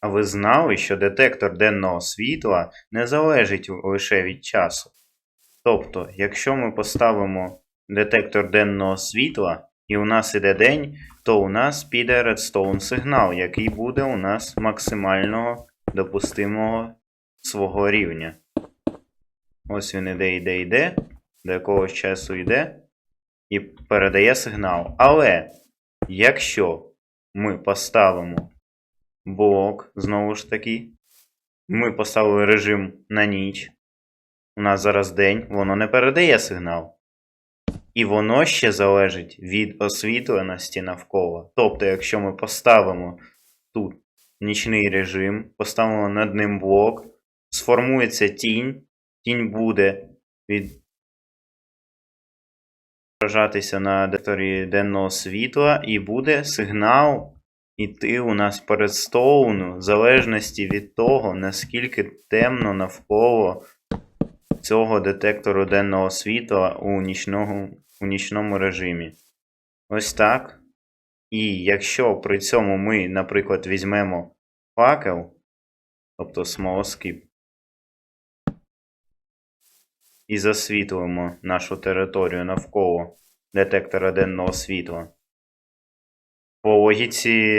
А ви знали, що детектор денного світла не залежить лише від часу? Тобто, якщо ми поставимо детектор денного світла і у нас іде день, то у нас піде редстоун сигнал, який буде у нас максимального допустимого свого рівня. Ось він іде, іде, іде, до якогось часу йде і передає сигнал. Але якщо ми поставимо блок, знову ж таки, ми поставили режим на ніч, у нас зараз день, воно не передає сигнал. І воно ще залежить від освітленості навколо. Тобто, якщо ми поставимо тут нічний режим, поставимо над ним блок, сформується тінь, тінь буде відображатися на детекторі денного світла, і буде сигнал іти у нас перед стоуну, в залежності від того, наскільки темно навколо цього детектору денного світла у нічному, у нічному режимі. Ось так. І якщо при цьому ми, наприклад, візьмемо факел, тобто смолоскип, і засвітлимо нашу територію навколо детектора денного світла. По логіці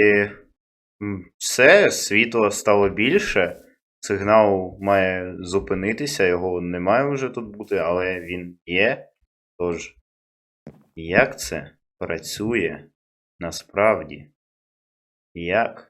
все, світла стало більше, сигнал має зупинитися, його не має вже тут бути, але він є. Тож, як це працює насправді? Як